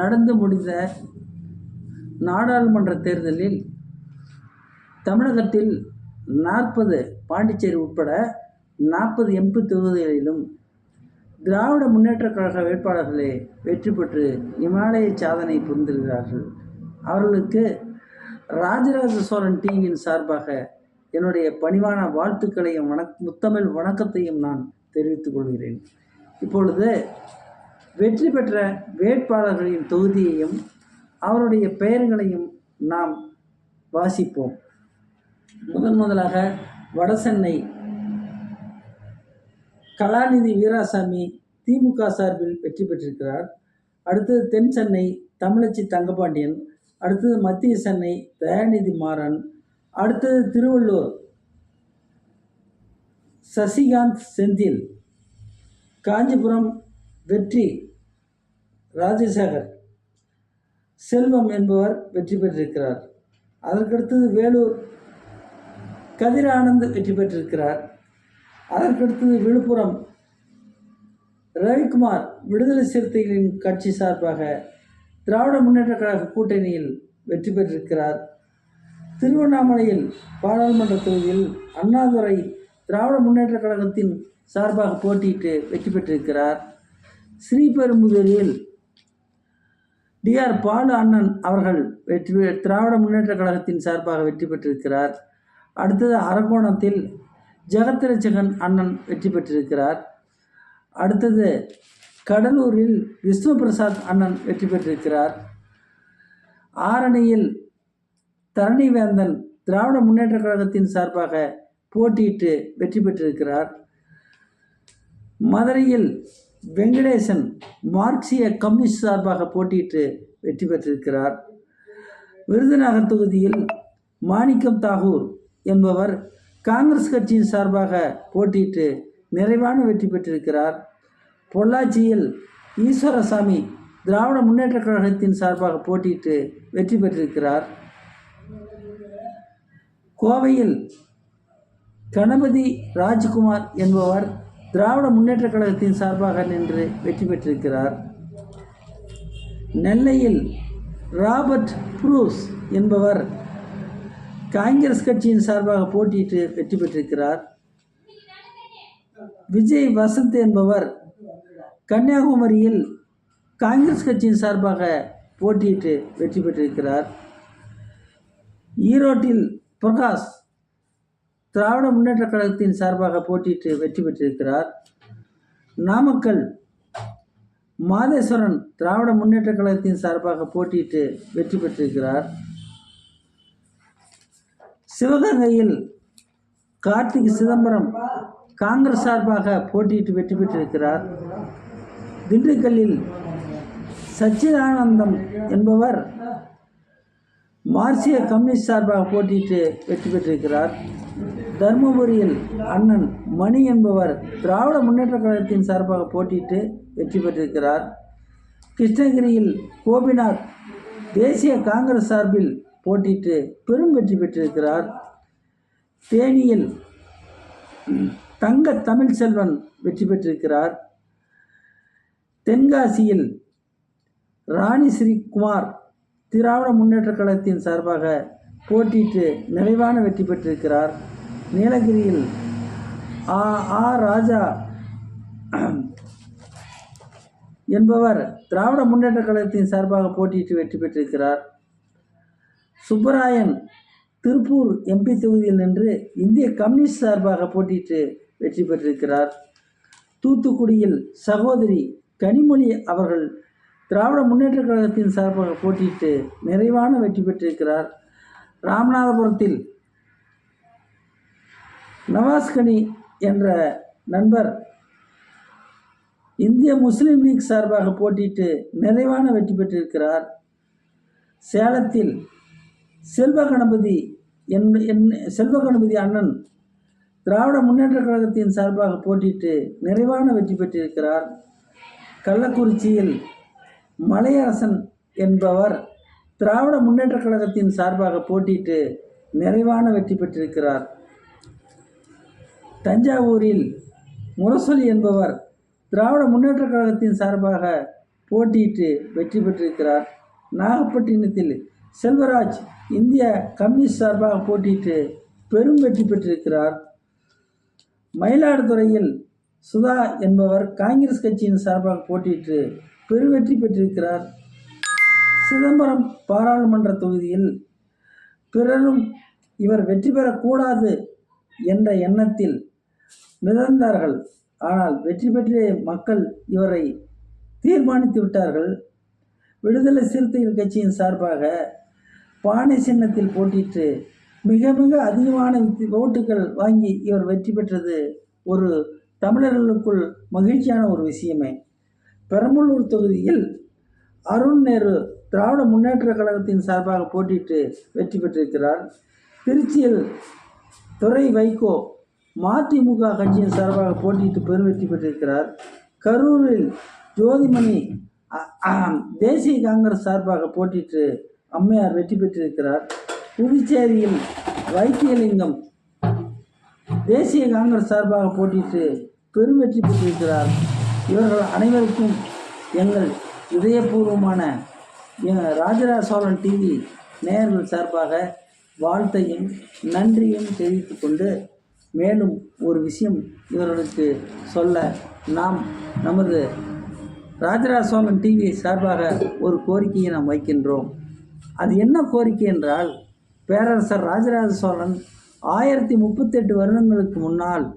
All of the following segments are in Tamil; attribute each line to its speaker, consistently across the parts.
Speaker 1: நடந்து முடிந்த நாடாளுமன்ற தேர்தலில் தமிழகத்தில் நாற்பது பாண்டிச்சேரி உட்பட நாற்பது எம்பி தொகுதிகளிலும் திராவிட முன்னேற்ற கழக வேட்பாளர்களே வெற்றி பெற்று இமாலய சாதனை புரிந்திருக்கிறார்கள். அவர்களுக்கு ராஜராஜ சோழன் டிவியின் சார்பாக என்னுடைய பணிவான வாழ்த்துக்களையும் வணக் முத்தமிழ் வணக்கத்தையும் நான் தெரிவித்துக் கொள்கிறேன். இப்பொழுது வெற்றி பெற்ற வேட்பாளர்களின் தொகுதியையும் அவருடைய பெயர்களையும் நாம் வாசிப்போம். முதன் முதலாக வடசென்னை கலாநிதி வீராசாமி திமுக சார்பில் வெற்றி பெற்றிருக்கிறார். அடுத்தது தென் சென்னை தமிழச்சி தங்கபாண்டியன் அடுத்தது மத்திய சென்னை தயாநிதி மாறன் அடுத்தது திருவள்ளூர் சசிகாந்த் செந்தில் காஞ்சிபுரம் வெற்றி. ராஜசேகர். செல்வம் என்பவர் வெற்றி பெற்றிருக்கிறார். அதற்கடுத்தது வேலூர். கதிரானந்த் வெற்றி பெற்றிருக்கிறார். அதற்கடுத்தது விழுப்புரம். ரவிக்குமார் விடுதலை சிறுத்தைகளின் கட்சி சார்பாக திராவிட முன்னேற்ற கழக கூட்டணியில் வெற்றி பெற்றிருக்கிறார். திருவண்ணாமலையில் பாராளுமன்ற தொகுதியில் அண்ணாதுரை திராவிட முன்னேற்ற கழகத்தின் சார்பாக போட்டியிட்டு வெற்றி பெற்றிருக்கிறார். ஸ்ரீபெரும்புதூரில் டிஆர் பாலு அண்ணன் அவர்கள் வெற்றி பெ- திராவிட முன்னேற்ற கழகத்தின் சார்பாக வெற்றி பெற்றிருக்கிறார். அடுத்தது அரக்கோணத்தில் ஜெகத்ரட்சகன் அண்ணன் வெற்றி பெற்றிருக்கிறார். அடுத்தது கடலூரில் விஷ்ணு பிரசாத் அண்ணன் வெற்றி பெற்றிருக்கிறார். ஆரணியில் தரணிவேந்தன் திராவிட முன்னேற்ற கழகத்தின் சார்பாக போட்டியிட்டு வெற்றி பெற்றிருக்கிறார். மதுரையில் வெங்கடேசன் மார்க்சிய கம்யூனிஸ்ட் சார்பாக போட்டியிட்டு வெற்றி பெற்றிருக்கிறார். விருதுநகர் தொகுதியில் மாணிக்கம் தாகூர் என்பவர் காங்கிரஸ் கட்சியின் சார்பாக போட்டியிட்டு நிறைவான வெற்றி பெற்றிருக்கிறார். பொள்ளாச்சியில் ஈஸ்வரசாமி திராவிட முன்னேற்றக் கழகத்தின் சார்பாக போட்டியிட்டு வெற்றி பெற்றிருக்கிறார். கோவையில் கணபதி ராஜ்குமார் என்பவர் திராவிட முன்னேற்றக் கழகத்தின் சார்பாக நின்று வெற்றி பெற்றிருக்கிறார். நெல்லையில் ராபர்ட் புரூஸ் என்பவர் காங்கிரஸ் கட்சியின் சார்பாக போட்டியிட்டு வெற்றி பெற்றிருக்கிறார். விஜய் வசந்த் என்பவர் கன்னியாகுமரியில் காங்கிரஸ் கட்சியின் சார்பாக போட்டியிட்டு வெற்றி பெற்றிருக்கிறார். ஈரோட்டில் பிரகாஷ் திராவிட முன்னேற்ற கழகத்தின் சார்பாக போட்டியிட்டு வெற்றி பெற்றிருக்கிறார் நாமக்கல். மாதேஸ்வரன் திராவிட முன்னேற்றக் கழகத்தின் சார்பாக போட்டியிட்டு வெற்றி பெற்றிருக்கிறார். சிவகங்கையில் கார்த்திக் சிதம்பரம் காங்கிரஸ் சார்பாக போட்டியிட்டு வெற்றி பெற்றிருக்கிறார். திண்டுக்கல்லில் சச்சிதானந்தம் என்பவர் மார்க்சிய கம்யூனிஸ்ட் சார்பாக போட்டியிட்டு வெற்றி பெற்றிருக்கிறார். தருமபுரியில் அண்ணன் மணி என்பவர் திராவிட முன்னேற்றக் கழகத்தின் சார்பாக போட்டியிட்டு வெற்றி பெற்றிருக்கிறார். கிருஷ்ணகிரியில் கோபிநாத் தேசிய காங்கிரஸ் சார்பில் போட்டியிட்டு பெரும் வெற்றி பெற்றிருக்கிறார். தேனியில் தங்க தமிழ்செல்வன் வெற்றி பெற்றிருக்கிறார். தென்காசியில் ராணி ஸ்ரீகுமார் திராவிட முன்னேற்றக் கழகத்தின் சார்பாக போட்டியிட்டு நிறைவான வெற்றி பெற்றிருக்கிறார். நீலகிரியில் ஆ ஆ ராஜா என்பவர் திராவிட முன்னேற்றக் கழகத்தின் சார்பாக போட்டியிட்டு வெற்றி பெற்றிருக்கிறார். சுப்பராயன் திருப்பூர் எம்பி தொகுதியில் நின்று இந்திய கம்யூனிஸ்ட் சார்பாக போட்டியிட்டு வெற்றி பெற்றிருக்கிறார். தூத்துக்குடியில் சகோதரி கனிமொழி அவர்கள் திராவிட முன்னேற்றக் கழகத்தின் சார்பாக போட்டியிட்டு நிறைவான வெற்றி பெற்றிருக்கிறார். ராமநாதபுரத்தில் நவாஸ்கனி என்ற நண்பர் இந்திய முஸ்லீம் லீக் சார்பாக போட்டியிட்டு நிறைவான வெற்றி பெற்றிருக்கிறார். சேலத்தில் செல்வ கணபதி என் என் செல்வ கணபதி அண்ணன் திராவிட முன்னேற்றக் கழகத்தின் சார்பாக போட்டியிட்டு நிறைவான வெற்றி பெற்றிருக்கிறார். கள்ளக்குறிச்சியில் மலையரசன் என்பவர் திராவிட முன்னேற்ற கழகத்தின் சார்பாக போட்டியிட்டு நிறைவான வெற்றி பெற்றிருக்கிறார். தஞ்சாவூரில் முரசொலி என்பவர் திராவிட முன்னேற்ற கழகத்தின் சார்பாக போட்டியிட்டு வெற்றி பெற்றிருக்கிறார். நாகப்பட்டினத்தில் செல்வராஜ் இந்திய கம்யூனிஸ்ட் சார்பாக போட்டியிட்டு பெரும் வெற்றி பெற்றிருக்கிறார். மயிலாடுதுறையில் சுதா என்பவர் காங்கிரஸ் கட்சியின் சார்பாக போட்டியிட்டு பெருவெற்றி பெற்றிருக்கிறார். சிதம்பரம் பாராளுமன்ற தொகுதியில் பிறரும் இவர் வெற்றி பெறக்கூடாது என்ற எண்ணத்தில் மிதந்தார்கள். ஆனால் வெற்றி பெற்ற மக்கள் இவரை தீர்மானித்து விட்டார்கள். விடுதலை சிறுத்தைகள் கட்சியின் சார்பாக பானை சின்னத்தில் போட்டிட்டு மிக மிக அதிகமான ஓட்டுகள் வாங்கி இவர் வெற்றி பெற்றது ஒரு தமிழர்களுக்குள் மகிழ்ச்சியான ஒரு விஷயமே. பெரம்பலூர் தொகுதியில் அருண் நேரு திராவிட முன்னேற்ற கழகத்தின் சார்பாக போட்டியிட்டு வெற்றி பெற்றிருக்கிறார். திருச்சியில் துறை வைகோ மதிமுக கட்சியின் சார்பாக போட்டியிட்டு பெரும் வெற்றி பெற்றிருக்கிறார். கரூரில் ஜோதிமணி தேசிய காங்கிரஸ் சார்பாக போட்டியிட்டு அம்மையார் வெற்றி பெற்றிருக்கிறார். புதுச்சேரியில் வைத்தியலிங்கம் தேசிய காங்கிரஸ் சார்பாக போட்டியிட்டு பெரும் வெற்றி பெற்றிருக்கிறார். இவர்கள் அனைவருக்கும் எங்கள் இதயபூர்வமான ராஜராஜ சோழன் டிவி நேயர்கள் சார்பாக வாழ்த்தையும் நன்றியும் தெரிவித்து கொண்டு மேலும் ஒரு விஷயம் இவர்களுக்கு சொல்ல நாம் நமது ராஜராஜ சோழன் டிவி சார்பாக ஒரு கோரிக்கையை நாம் வைக்கின்றோம். அது என்ன கோரிக்கை என்றால் பேரரசர் ராஜராஜ சோழன் ஆயிரத்தி முப்பத்தெட்டு வருடங்களுக்கு முன்னால்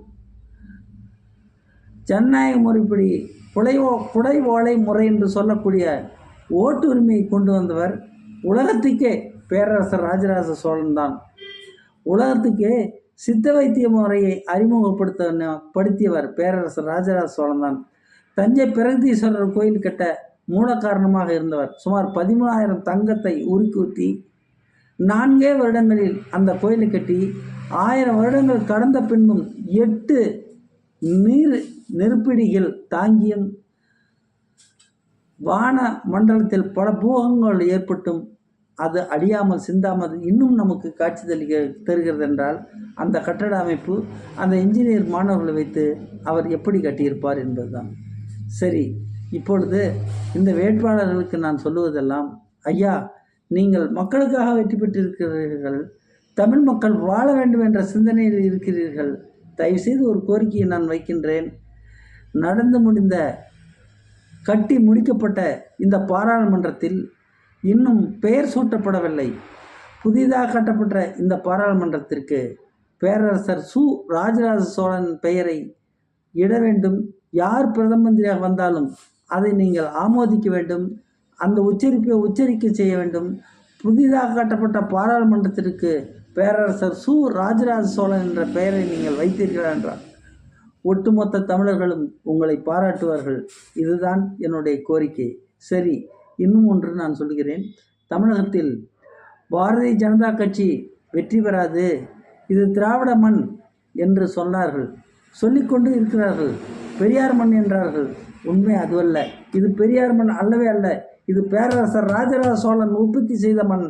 Speaker 1: ஜனநாயக முறைப்படி புலைவோ புடை ஓலை முறை என்று சொல்லக்கூடிய ஓட்டு உரிமையை கொண்டு வந்தவர் உலகத்துக்கே பேரரசர் ராஜராஜ சோழன் தான். உலகத்துக்கே சித்த வைத்திய முறையை அறிமுகப்படுத்த படுத்தியவர் பேரரசர் ராஜராஜ சோழன் தான். தஞ்சை பிரகதீஸ்வரர் கோயில் கட்ட மூல காரணமாக இருந்தவர். சுமார் பதிமூணாயிரம் தங்கத்தை உருக்கூத்தி நான்கே வருடங்களில் அந்த கோயிலை கட்டி ஆயிரம் வருடங்கள் கடந்த பின்பும் எட்டு நீர் நெருப்பிடிகள் தாங்கியும் வான மண்டலத்தில் பல பூகங்கள் ஏற்பட்டும் அது அழியாமல் சிந்தாமல் இன்னும் நமக்கு காட்சி தளிக்க தருகிறது என்றால் அந்த கட்டட அமைப்பு அந்த இன்ஜினியர் மாணவர்களை வைத்து அவர் எப்படி கட்டியிருப்பார் என்பதுதான். சரி இப்பொழுது இந்த வேட்பாளர்களுக்கு நான் சொல்லுவதெல்லாம் ஐயா நீங்கள் மக்களுக்காக வெற்றி பெற்றிருக்கிறீர்கள் தமிழ் மக்கள் வாழ வேண்டும் என்ற சிந்தனையில் இருக்கிறீர்கள் தயவுசெய்து ஒரு கோரிக்கையை நான் வைக்கின்றேன். நடந்து முடிந்த கட்டி முடிக்கப்பட்ட இந்த பாராளுமன்றத்தில் இன்னும் பெயர் சூட்டப்படவில்லை. புதிதாக கட்டப்பட்ட இந்த பாராளுமன்றத்திற்கு பேரரசர் சு. ராஜராஜ சோழன் பெயரை இட வேண்டும். யார் பிரதம மந்திரியாக வந்தாலும் அதை நீங்கள் ஆமோதிக்க வேண்டும். அந்த உச்சரிப்பை உச்சரிக்க செய்ய வேண்டும். புதிதாக கட்டப்பட்ட பாராளுமன்றத்திற்கு பேரரசர் சு. ராஜராஜ சோழன் என்ற பெயரை நீங்கள் வைத்தீர்கள் என்றார் ஒட்டுமொத்த தமிழர்களும் உங்களை பாராட்டுவார்கள். இதுதான் என்னுடைய கோரிக்கை. சரி இன்னும் ஒன்று நான் சொல்கிறேன் தமிழகத்தில் பாரதிய ஜனதா கட்சி வெற்றி பெறாது. இது திராவிட மண் என்று சொன்னார்கள். சொல்லிக்கொண்டு இருக்கிறார்கள். பெரியார் மண் என்றார்கள். உண்மை அதுவல்ல இது பெரியார் மண் அல்லவே அல்ல. இது பேரரசர் ராஜராஜ சோழன் உற்பத்தி செய்த மண்.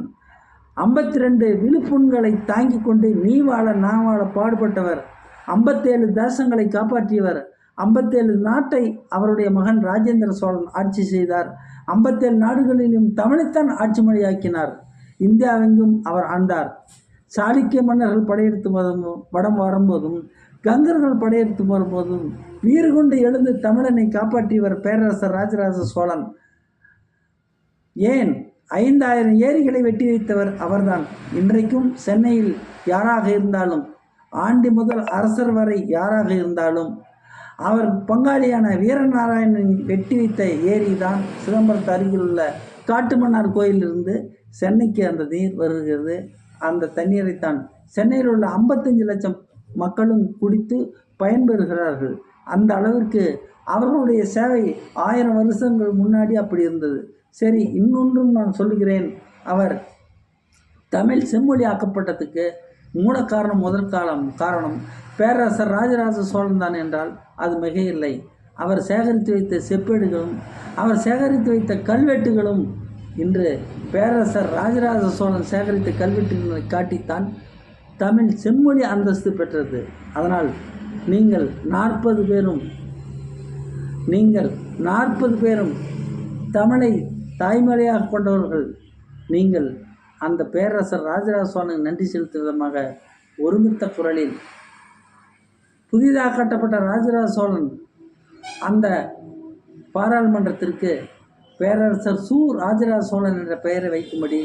Speaker 1: ஐம்பத்தி ரெண்டு விழுப்புண்களை தாங்கி கொண்டு நீ வாழ நான் வாழ பாடுபட்டவர் ஐம்பத்தேழு தேசங்களை காப்பாற்றியவர். ஐம்பத்தேழு நாட்டை அவருடைய மகன் ராஜேந்திர சோழன் ஆட்சி செய்தார். ஐம்பத்தேழு நாடுகளிலும் தமிழைத்தான் ஆட்சி மொழியாக்கினார். இந்தியாவெங்கும் அவர் ஆண்டார். சாளுக்கிய மன்னர்கள் படையெடுத்து வரும் படம் வரும்போதும் கங்கர்கள் படையெடுத்து வரும்போதும் வீறு கொண்டு எழுந்து தமிழனை காப்பாற்றியவர் பேரரசர் ராஜராஜ சோழன். ஏன்? ஐந்தாயிரம் ஏரிகளை வெட்டி வைத்தவர் அவர்தான். இன்றைக்கும் சென்னையில் யாராக இருந்தாலும் ஆண்டி முதல் அரசர் வரை யாராக இருந்தாலும் அவர் பங்காளியான வீரநாராயணன் வெட்டி வைத்த ஏரி தான் சிதம்பரத்து அருகில் உள்ள காட்டுமன்னார் கோயிலிருந்து சென்னைக்கு அந்த நீர் வருகிறது. அந்த தண்ணீரை தான் சென்னையில் உள்ள ஐம்பத்தஞ்சு லட்சம் மக்களும் குடித்து பயன்பெறுகிறார்கள். அந்த அளவிற்கு அவர்களுடைய சேவை ஆயிரம் வருஷங்கள் முன்னாடி அப்படி இருந்தது. சரி இன்னொன்றும் நான் சொல்லுகிறேன். அவர் தமிழ் செம்மொழி ஆக்கப்பட்டதுக்கு மூல காரணம் முதல் காலம் காரணம். பேரரசர் ராஜராஜ சோழன் தான் என்றால் அது மிக இல்லை அவர் சேகரித்து வைத்த செப்பேடுகளும் அவர் சேகரித்து வைத்த கல்வெட்டுகளும் இன்று பேரரசர் ராஜராஜ சோழன் சேகரித்த கல்வெட்டுகளை காட்டித்தான் தமிழ் செம்மொழி அந்தஸ்து பெற்றது. அதனால் நீங்கள் நாற்பது பேரும் நீங்கள் நாற்பது பேரும் தமிழை தாய்மொழியாக கொண்டவர்கள். நீங்கள் அந்த பேரரசர் ராஜராஜ சோழனுக்கு நன்றி செலுத்தும் விதமாக ஒருமித்த குரலில் புதிதாக கட்டப்பட்ட ராஜராஜ சோழன் அந்த பாராளுமன்றத்திற்கு பேரரசர் சு. ராஜராஜ சோழன் என்ற பெயரை வைக்கும்படி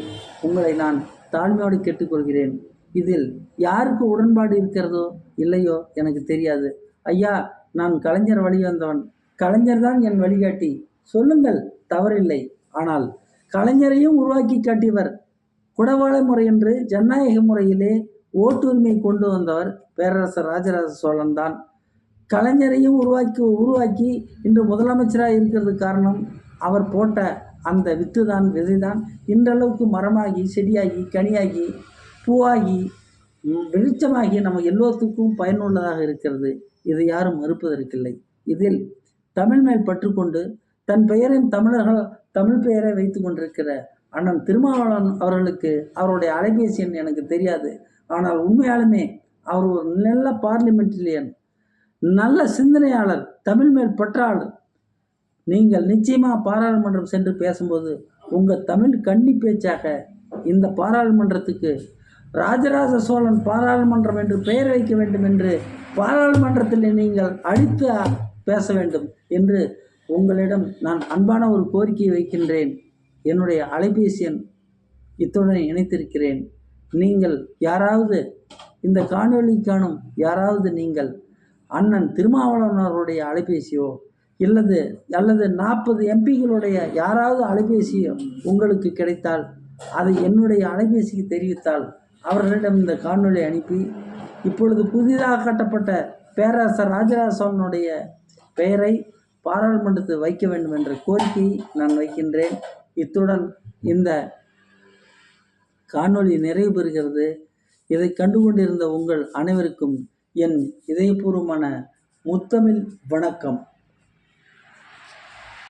Speaker 1: உங்களை நான் தாழ்மையோடு கேட்டுக்கொள்கிறேன். இதில் யாருக்கு உடன்பாடு இருக்கிறதோ இல்லையோ எனக்கு தெரியாது. ஐயா நான் கலைஞர் வழி வந்தவன். கலைஞர் தான் என் வழிகாட்டி. சொல்லுங்கள் தவறில்லை. ஆனால் கலைஞரையும் உருவாக்கி காட்டியவர் குடவாள முறை என்று ஜனநாயக முறையிலே ஓட்டுரிமை கொண்டு வந்தவர் பேரரசர் ராஜராஜ சோழன் தான். கலைஞரையும் உருவாக்கி உருவாக்கி இன்று முதலமைச்சராக இருக்கிறது காரணம் அவர் போட்ட அந்த வித்து தான் விதை தான் இன்றளவுக்கு மரமாகி செடியாகி கனியாகி பூவாகி வெளிச்சமாகி நம்ம எல்லோத்துக்கும் பயனுள்ளதாக இருக்கிறது. இதை யாரும் மறுப்பதற்கில்லை. இதில் தமிழ் மேல் பற்றுக்கொண்டு தன் பெயரின் தமிழர்கள் தமிழ் பெயரை வைத்து கொண்டிருக்கிற அண்ணன் திருமாவளவன் அவர்களுக்கு அவருடைய அலைபேசி எண் எனக்கு தெரியாது. ஆனால் உண்மையாலுமே அவர் ஒரு நல்ல பார்லிமெண்டரியன் நல்ல சிந்தனையாளர் தமிழ் மேல் பற்றாளர். நீங்கள் நிச்சயமாக பாராளுமன்றம் சென்று பேசும்போது உங்கள் தமிழ் கன்னி பேச்சாக இந்த பாராளுமன்றத்துக்கு ராஜராஜ சோழன் பாராளுமன்றம் என்று பெயர் வைக்க வேண்டும் என்று பாராளுமன்றத்தில் நீங்கள் அழித்து பேச வேண்டும் என்று உங்களிடம் நான் அன்பான ஒரு கோரிக்கையை வைக்கின்றேன். என்னுடைய அலைபேசி எண் இத்துடன் இணைத்திருக்கிறேன். நீங்கள் யாராவது இந்த காணொலி காணும் யாராவது நீங்கள் அண்ணன் திருமாவளவனருடைய அலைபேசியோ இல்லது அல்லது நாற்பது எம்பிகளுடைய யாராவது அலைபேசியோ உங்களுக்கு கிடைத்தால் அதை என்னுடைய அலைபேசிக்கு தெரிவித்தால் அவர்களிடம் இந்த காணொலி அனுப்பி இப்பொழுது புதிதாக கட்டப்பட்ட பேரரசர் ராஜராஜ பெயரை பாராளுமன்றத்தில் வைக்க வேண்டும் என்ற கோரிக்கையை நான் வைக்கின்றேன். இத்துடன் இந்த காணொளி நிறைவு பெறுகிறது. இதை கண்டுகொண்டிருந்த உங்கள் அனைவருக்கும் என் இதயபூர்வமான முத்தமிழ் வணக்கம்.